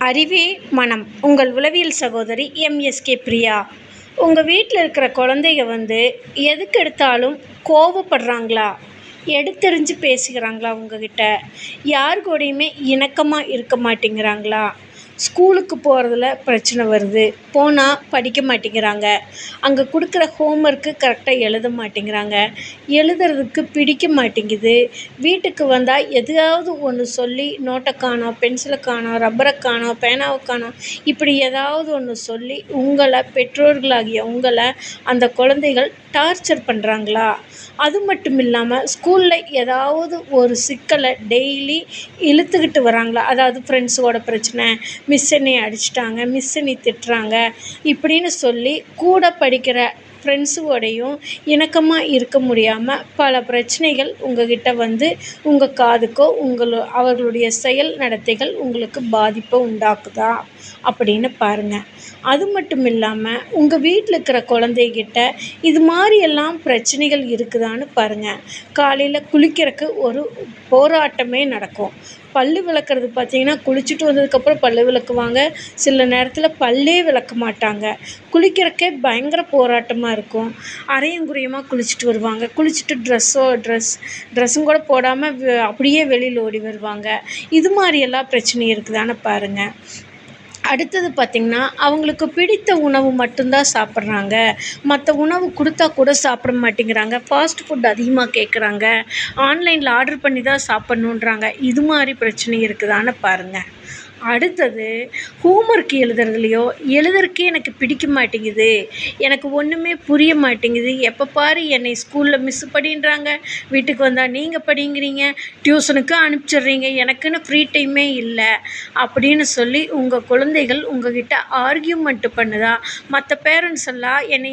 அறிவே மனம். உங்கள் உளவியல் சகோதரி எம்எஸ்கே பிரியா. உங்கள் வீட்டில் இருக்கிற குழந்தைங்க வந்து எதுக்கு எடுத்தாலும் கோவப்படுறாங்களா? எடுத்தெறிஞ்சு பேசுகிறாங்களா உங்ககிட்ட? யார் கூடயுமே இணக்கமாக இருக்க மாட்டேங்கிறாங்களா? ஸ்கூலுக்கு போகிறதுல பிரச்சனை வருது. போனால் படிக்க மாட்டேங்கிறாங்க. அங்கே கொடுக்குற ஹோம் ஒர்க்கு கரெக்டாக எழுத மாட்டேங்கிறாங்க. எழுதுறதுக்கு பிடிக்க மாட்டேங்குது. வீட்டுக்கு வந்தால் எதையாவது ஒன்று சொல்லி நோட்டை காணோம் பென்சிலை காணோம் ரப்பரை காணோம் பேனாவை காணோம் இப்படி ஏதாவது ஒன்று சொல்லி உங்களை பெற்றோர்களாகிய உங்களை அந்த குழந்தைகள் டார்ச்சர் பண்ணுறாங்களா அது மட்டும் இல்லாமல் ஸ்கூலில் ஏதாவது ஒரு சிக்கலை டெய்லி இழுத்துக்கிட்டு வராங்களா? அதாவது ஃப்ரெண்ட்ஸோட பிரச்சனை மிஸ் என்னைய அடிச்சிட்டாங்க மிஸ் என்னை திட்டுறாங்க இப்படின்னு சொல்லி கூட படிக்கிற ஃப்ரெண்ட்ஸுவோடையும் இணக்கமாக இருக்க முடியாமல் பல பிரச்சனைகள் உங்ககிட்ட வந்து உங்கள் காதுக்கோ உங்களோ அவர்களுடைய செயல் நடத்தைகள் உங்களுக்கு பாதிப்பை உண்டாக்குதா அப்படின்னு பாருங்கள் அது மட்டும் இல்லாமல் உங்கள் வீட்டில் இருக்கிற குழந்தைகிட்ட இது மாதிரியெல்லாம் பிரச்சனைகள் இருக்குதான்னு பாருங்கள் காலையில் குளிக்கிறக்கு ஒரு போராட்டமே நடக்கும். பல்லு விளக்குறது பார்த்தீங்கன்னா குளிச்சுட்டு வந்ததுக்கப்புறம் பல்லு விளக்குவாங்க. சில நேரத்தில் பல்லே விளக்க மாட்டாங்க. குளிக்கிறக்கே பயங்கர போராட்டமாக இருக்கும். அரையும் குறையுமாக குளிச்சுட்டு வருவாங்க. குளிச்சுட்டு ட்ரெஸ்ஸோ ட்ரெஸ் ட்ரெஸ்ஸும் கூட போடாமல் அப்படியே வெளியில் ஓடி வருவாங்க. இது மாதிரியெல்லாம் பிரச்சனை இருக்குதானே பாருங்கள் அடுத்தது பார்த்திங்கன்னா அவங்களுக்கு பிடித்த உணவு மட்டும்தான் சாப்பிட்றாங்க. மற்ற உணவு கொடுத்தா கூட சாப்பிட மாட்டேங்கிறாங்க. ஃபாஸ்ட் ஃபுட் அதிகமாக கேட்குறாங்க ஆன்லைனில் ஆர்டர் பண்ணி தான் சாப்பிட்ணுன்றாங்க இது மாதிரி பிரச்சனை இருக்குதான்னு பாருங்கள் அடுத்தது ஹோம்ஒர்க் எழுதுறதுலையோ எழுதுறக்கே எனக்கு பிடிக்க மாட்டேங்குது. எனக்கு ஒன்றுமே புரிய மாட்டேங்குது. எப்போ பாரு என்னை ஸ்கூலில் மிஸ்ஸு படின்றாங்க. வீட்டுக்கு வந்தால் நீங்கள் படிங்கிறீங்க. டியூஷனுக்கு அனுப்பிச்சிட்றீங்க. எனக்குன்னு ஃப்ரீ டைமே இல்லை. அப்படின்னு சொல்லி உங்கள் குழந்தைகள் உங்ககிட்ட ஆர்கியூமெண்ட்டு பண்ணுதா? மற்ற பேரண்ட்ஸ் எல்லாம் என்னை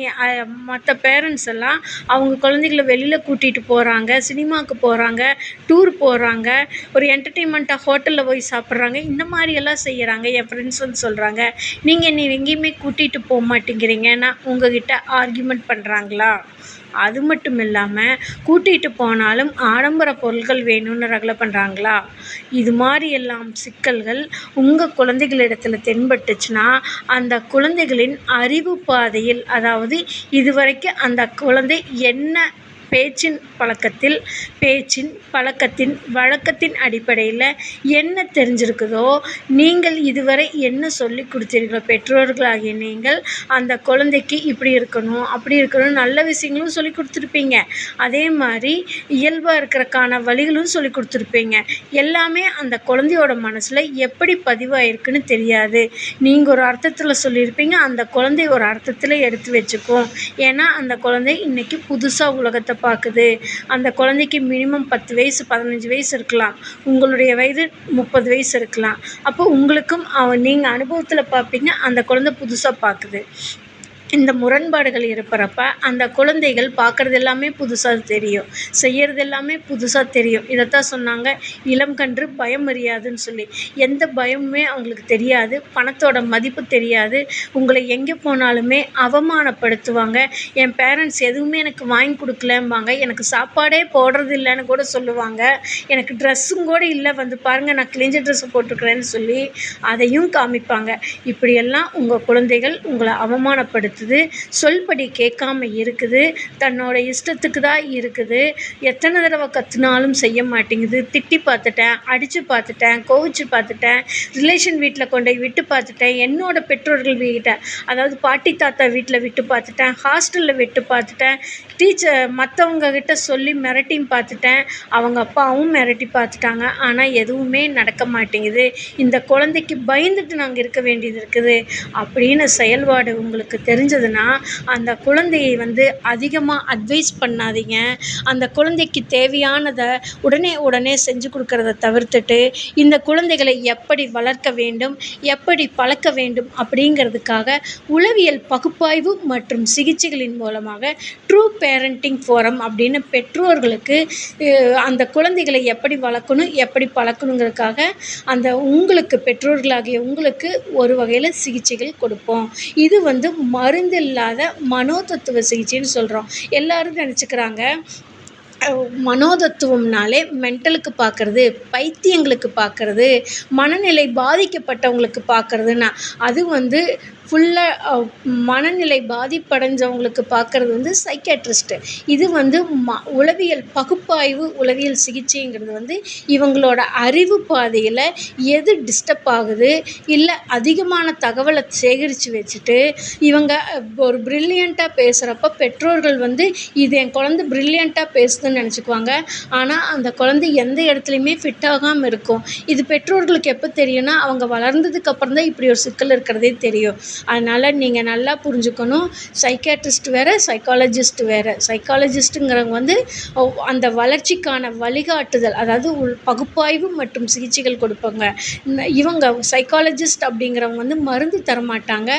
மற்ற பேரண்ட்ஸ் எல்லாம் அவங்க குழந்தைகளை வெளியில் கூட்டிகிட்டு போகிறாங்க சினிமாவுக்கு போகிறாங்க டூர் போகிறாங்க ஒரு என்டர்டெயின்மெண்ட்டாக ஹோட்டலில் போய் சாப்பிட்றாங்க. இந்த மாதிரியெல்லாம் செய்கிறாங்க என் ஃப்ரெண்ட்ஸ் வந்து சொல்கிறாங்க நீங்கள் என்னை எங்கேயுமே கூட்டிகிட்டு போக மாட்டேங்கிறீங்கன்னா உங்ககிட்ட ஆர்கியூமெண்ட் பண்ணுறாங்களா அது மட்டும் இல்லாமல் கூட்டிகிட்டு போனாலும் ஆடம்பர பொருட்கள் வேணும்னு ரகலை பண்ணுறாங்களா இது மாதிரி எல்லாம் சிக்கல்கள் உங்கள் குழந்தைகளிடத்தில் தென்பட்டுச்சுன்னா அந்த குழந்தைகளின் அறிவு பாதையில் அதாவது இதுவரைக்கும் அந்த குழந்தை என்ன பேச்சின் பழக்கத்தில் பேச்சின் பழக்கத்தின் வழக்கத்தின் அடிப்படையில் என்ன தெரிஞ்சிருக்குதோ நீங்கள் இதுவரை என்ன சொல்லி கொடுத்தீர்களோ பெற்றோர்களாகிய நீங்கள் அந்த குழந்தைக்கு இப்படி இருக்கணும் அப்படி இருக்கணும் நல்ல விஷயங்களும் சொல்லி கொடுத்துருப்பீங்க. அதே மாதிரி இயல்பாக இருக்கிறக்கான வழிகளும் சொல்லி கொடுத்துருப்பீங்க. எல்லாமே அந்த குழந்தையோட மனசில் எப்படி பதிவாயிருக்குன்னு தெரியாது. நீங்கள் ஒரு அர்த்தத்தில் சொல்லியிருப்பீங்க அந்த குழந்தை ஒரு அர்த்தத்தில் எடுத்து வச்சுக்கும். ஏன்னா அந்த குழந்தை இன்றைக்கி புதுசாக உலகத்தை பார்க்குது. அந்த குழந்தைக்கு மினிமம் பத்து வயசு பதினஞ்சு வயசு இருக்கலாம். உங்களுடைய வயது முப்பது வயசு இருக்கலாம். அப்போ உங்களுக்கும் அவன் நீங்கள் அனுபவத்தில் பார்ப்பீங்க அந்த குழந்த புதுசாக பார்க்குது. இந்த முரண்பாடுகள் இருப்பறப்ப அந்த குழந்தைகள் பார்க்குறது எல்லாமே புதுசாக தெரியும். செய்கிறது எல்லாமே புதுசாக தெரியும். இதைத்தான் சொன்னாங்க இளம் கன்று பயம் அறியாதுன்னு சொல்லி. எந்த பயமுமே அவங்களுக்கு தெரியாது. பணத்தோட மதிப்பு தெரியாது. உங்களை எங்கே போனாலுமே அவமானப்படுத்துவாங்க. என் பேரண்ட்ஸ் எதுவுமே எனக்கு வாங்கி கொடுக்கலம்பாங்க. எனக்கு சாப்பாடே போடுறது இல்லைன்னு கூட சொல்லுவாங்க. எனக்கு ட்ரெஸ்ஸும் கூட இல்லை. வந்து பாருங்கள் நான் கிழிஞ்ச ட்ரெஸ்ஸு போட்டிருக்கிறேன்னு சொல்லி அதையும் காமிப்பாங்க. இப்படியெல்லாம் உங்கள் குழந்தைகள் உங்களை அவமானப்படுத்து நடத்துது சொல்படி கேட்காம இருக்குது தன்னோட இஷ்டத்துக்கு தான் இருக்குது. எத்தனை தடவை கற்றுனாலும் செய்ய மாட்டேங்குது. திட்டி பார்த்துட்டேன் அடித்து பார்த்துட்டேன் கோவிச்சு பார்த்துட்டேன் ரிலேஷன் வீட்டில் கொண்டு போய் விட்டு பார்த்துட்டேன் என்னோட பெற்றோர்கள் வீட்டை அதாவது பாட்டி தாத்தா வீட்டில் விட்டு பார்த்துட்டேன் ஹாஸ்டலில் விட்டு பார்த்துட்டேன் டீச்சர் மற்றவங்க கிட்ட சொல்லி மிரட்டியும் பார்த்துட்டேன் அவங்க அப்பாவும் மிரட்டி பார்த்துட்டாங்க. ஆனால் எதுவுமே நடக்க மாட்டேங்குது. இந்த குழந்தைக்கு பயந்துட்டு நாங்கள் இருக்க வேண்டியது இருக்குது. அப்படின்னு செயல்பாடு உங்களுக்கு தெரிஞ்சு தெரிஞ்சதுன்னா அந்த குழந்தையை வந்து அதிகமாக அட்வைஸ் பண்ணாதீங்க. அந்த குழந்தைக்கு தேவையானதை உடனே உடனே செஞ்சு கொடுக்கறத தவிர்த்துட்டு இந்த குழந்தைகளை எப்படி வளர்க்க வேண்டும் எப்படி பழக்க வேண்டும் அப்படிங்கிறதுக்காக உளவியல் பகுப்பாய்வு மற்றும் சிகிச்சைகளின் மூலமாக ட்ரூ பேரண்டிங் ஃபோரம் அப்படின்னு பெற்றோர்களுக்கு அந்த குழந்தைகளை எப்படி வளர்க்கணும் எப்படி பழக்கணுங்கிறதுக்காக அந்த உங்களுக்கு பெற்றோர்களாகிய உங்களுக்கு ஒரு வகையில் சிகிச்சைகள் கொடுப்போம். இது வந்து மறு இல்லாத மனோ தத்துவ சிகிச்சைன்னு சொல்கிறோம் எல்லோரும் நினச்சிக்கிறாங்க மனோதத்துவம்னாலே மெண்டலுக்கு பார்க்கறது பைத்தியங்களுக்கு பார்க்கறது மனநிலை பாதிக்கப்பட்டவங்களுக்கு பார்க்கறதுன்னா அது வந்து ஃபுல்லாக மனநிலை பாதிப்படைஞ்சவங்களுக்கு பார்க்கறது வந்து சைக்காட்ரிஸ்ட்டு இது வந்து ம உளவியல் பகுப்பாய்வு உளவியல் சிகிச்சைங்கிறது வந்து இவங்களோட அறிவு பாதையில் எது டிஸ்டர்ப் ஆகுது இல்லை அதிகமான தகவலை சேகரித்து வச்சுட்டு இவங்க ஒரு ப்ரில்லியண்ட்டாக பேசுகிறப்ப பெற்றோர்கள் வந்து இது என் குழந்த ப்ரில்லியண்ட்டாக இருக்குதுன்னு நினச்சிக்குவாங்க. ஆனால் அந்த குழந்தை எந்த இடத்துலையுமே ஃபிட் ஆகாமல் இருக்கும். இது பெற்றோர்களுக்கு எப்போ தெரியும்னா அவங்க வளர்ந்ததுக்கு அப்புறம் தான் இப்படி ஒரு சிக்கல் இருக்கிறதே தெரியும். அதனால் நீங்கள் நல்லா புரிஞ்சுக்கணும். சைக்காட்ரிஸ்ட் வேறு சைக்காலஜிஸ்ட் வேறு. சைக்காலஜிஸ்ட்டுங்கிறவங்க வந்து அந்த வளர்ச்சிக்கான வழிகாட்டுதல் அதாவது உள் பகுப்பாய்வு மற்றும் சிகிச்சைகள் கொடுப்பாங்க. இவங்க சைக்காலஜிஸ்ட் அப்படிங்கிறவங்க வந்து மருந்து தரமாட்டாங்க.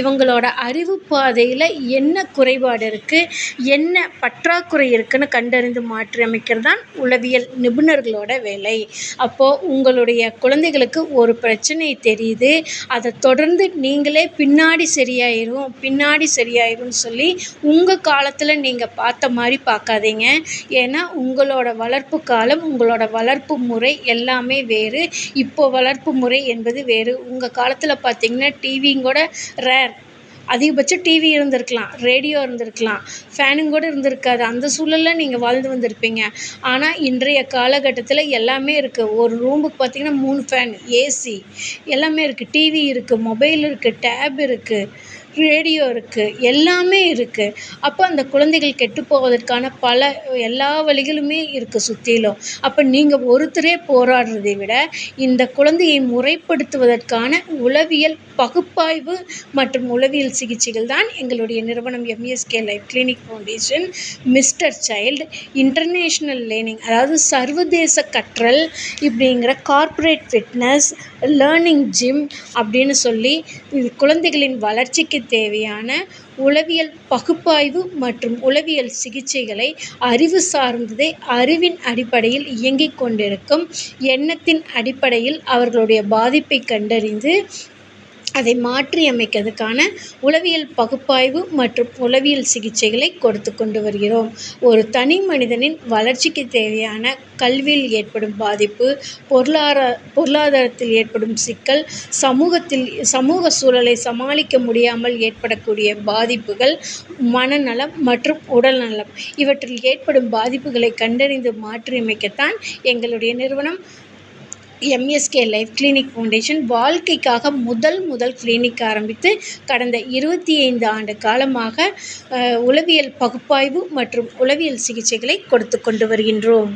இவங்களோட அறிவு பாதையில் என்ன குறைபாடு இருக்குது என்ன பற்றாக்குறை இருக்குதுன்னு கண்டறிந்து மாற்றி மாற்றியமைக்கிறது தான் உளவியல் நிபுணர்களோட வேலை. அப்போது உங்களுடைய குழந்தைகளுக்கு ஒரு பிரச்சனை தெரியுது அதை தொடர்ந்து நீங்களே பின்னாடி சரியாயிரும் பின்னாடி சரியாயிரும்னு சொல்லி உங்கள் காலத்தில் நீங்கள் பார்த்த மாதிரி பார்க்காதீங்க. ஏன்னா உங்களோட வளர்ப்பு காலம் உங்களோட வளர்ப்பு முறை எல்லாமே வேறு. இப்போ வளர்ப்பு முறை என்பது வேறு. உங்கள் காலத்தில் பார்த்தீங்கன்னா டிவிங்கூட ரேர் அதிகபட்சம் டிவி இருந்திருக்கலாம் ரேடியோ இருந்திருக்கலாம் ஃபேனும் கூட இருந்திருக்காது. அந்த சூழலில் நீங்கள் வாழ்ந்து வந்திருப்பீங்க. ஆனால் இன்றைய காலகட்டத்தில் எல்லாமே இருக்குது ஒரு ரூமுக்கு பார்த்தீங்கன்னா மூணு ஃபேன் ஏசி எல்லாமே இருக்குது டிவி இருக்குது மொபைல் இருக்குது டேப் இருக்குது ரேடியோ இருக்குது எல்லாமே இருக்குது அப்போ அந்த குழந்தைகள் கெட்டு போவதற்கான பல எல்லா வழிகளுமே இருக்குது சுற்றிலும் அப்போ நீங்கள் ஒருத்தரே போராடுறதை விட இந்த குழந்தையை முறைப்படுத்துவதற்கான உளவியல் பகுப்பாய்வு மற்றும் உளவியல் சிகிச்சைகள் தான் எங்களுடைய நிறுவனம் MSK life clinic foundation mister child international learning அதாவது சர்வதேச கற்றல் இப்படிங்கிற கார்ப்பரேட் ஃபிட்னஸ் லேர்னிங் ஜிம் அப்படின்னு சொல்லி குழந்தைகளின் வளர்ச்சிக்கு தேவையான உளவியல் பகுப்பாய்வு மற்றும் உளவியல் சிகிச்சைகளை அறிவு சார்ந்ததை அறிவின் அடிப்படையில் இயங்கிக் கொண்டிருக்கும் எண்ணத்தின் அடிப்படையில் அவர்களுடைய பாதிப்பை கண்டறிந்து அதை மாற்றி அமைக்கிறதுக்கான உளவியல் பகுப்பாய்வு மற்றும் உளவியல் சிகிச்சைகளை கொடுத்து கொண்டு வருகிறோம். ஒரு தனி மனிதனின் வளர்ச்சிக்கு தேவையான கல்வியில் ஏற்படும் பாதிப்பு பொருளாதார பொருளாதாரத்தில் ஏற்படும் சிக்கல் சமூகத்தில் சமூக சூழலை சமாளிக்க முடியாமல் ஏற்படக்கூடிய பாதிப்புகள் மனநலம் மற்றும் உடல்நலம். இவற்றில் ஏற்படும் பாதிப்புகளை கண்டறிந்து மாற்றியமைக்கத்தான் எங்களுடைய நிறுவனம் எம்எஸ்கே லைஃப் கிளினிக் ஃபவுண்டேஷன் வாழ்க்கைக்காக முதல் முதல் கிளினிக் ஆரம்பித்து கடந்த இருபத்தி ஐந்து ஆண்டு காலமாக உளவியல் பகுப்பாய்வு மற்றும் உளவியல் சிகிச்சைகளை கொடுத்து கொண்டு வருகின்றோம்.